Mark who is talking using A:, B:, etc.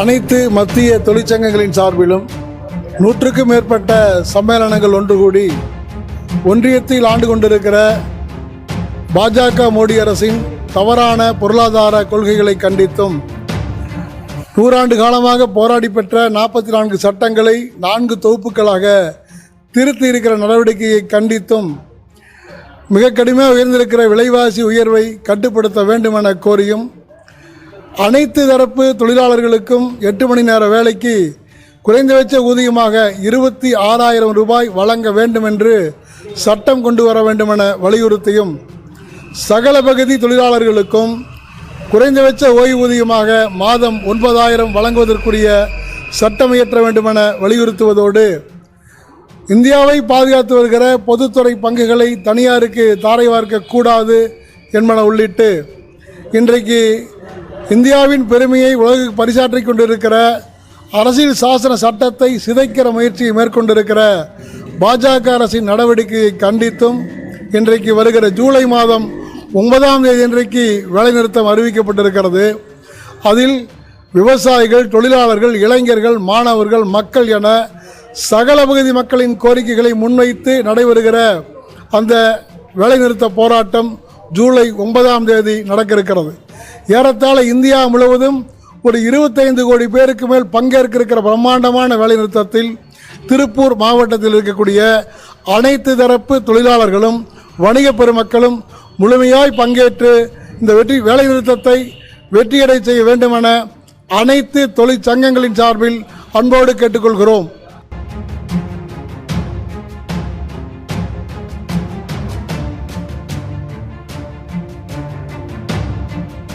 A: அனைத்து மத்திய தொழிற்சங்கங்களின் சார்பிலும் நூற்றுக்கும் மேற்பட்ட சம்மேளனங்கள் ஒன்று கூடி ஒன்றியத்தில் ஆண்டு கொண்டிருக்கிற பாஜக மோடி அரசின் தவறான பொருளாதார கொள்கைகளை கண்டித்தும் நூறாண்டு காலமாக போராடி பெற்ற நாற்பத்தி நான்கு சட்டங்களை நான்கு தொகுப்புகளாக திருத்தி இருக்கிற நடவடிக்கையை கண்டித்தும் மிக கடுமையாக உயர்ந்திருக்கிற விலைவாசி உயர்வை கட்டுப்படுத்த வேண்டும் என கோரியும் அனைத்து தரப்பு தொழிலாளர்களுக்கும் எட்டு மணி நேர வேலைக்கு குறைந்தபட்ச ஊதியமாக இருபத்தி ஆறாயிரம் ரூபாய் வழங்க வேண்டும் என்று சட்டம் கொண்டு வர வேண்டும் என வலியுறுத்தியும் சகல பகுதி தொழிலாளர்களுக்கும் குறைந்தபட்ச ஓய்வூதியமாக மாதம் ஒன்பதாயிரம் வழங்குவதற்குரிய சட்டம் இயற்ற வேண்டுமென வலியுறுத்துவதோடு இந்தியாவை பாதுகாத்து வருகிற பொதுத்துறை பங்குகளை தனியாருக்கு தாரை வார்க்கக்கூடாது என்பன உள்ளிட்டு இன்றைக்கு இந்தியாவின் பெருமையை உலகுக்கு பரிசாற்றிக் கொண்டிருக்கிற அரசியல் சாசன சட்டத்தை சிதைக்கிற முயற்சியை மேற்கொண்டிருக்கிற பாஜக அரசின் நடவடிக்கையை கண்டித்தும் இன்றைக்கு வருகிற ஜூலை மாதம் ஒன்பதாம் தேதி இன்றைக்கு வேலைநிறுத்தம் அறிவிக்கப்பட்டிருக்கிறது. அதில் விவசாயிகள் தொழிலாளர்கள் இளைஞர்கள் மாணவர்கள் மக்கள் என சகல பகுதி மக்களின் கோரிக்கைகளை முன்வைத்து நடைபெறுகிற அந்த வேலைநிறுத்த போராட்டம் ஜூலை ஒன்பதாம் தேதி நடக்க இருக்கிறது ஏறத்தாழ இந்தியா முழுவதும் ஒரு இருபத்தைந்து கோடி பேருக்கு மேல் பங்கேற்க இருக்கிற பிரம்மாண்டமான வேலைநிறுத்தத்தில் திருப்பூர் மாவட்டத்தில் இருக்கக்கூடிய அனைத்து தரப்பு தொழிலாளர்களும் வணிக பெருமக்களும் முழுமையாய் பங்கேற்று இந்த வெற்றி வேலைநிறுத்தத்தை வெற்றியடை செய்ய வேண்டுமென அனைத்து தொழிற்சங்கங்களின் சார்பில் அன்போடு கேட்டுக்கொள்கிறோம்.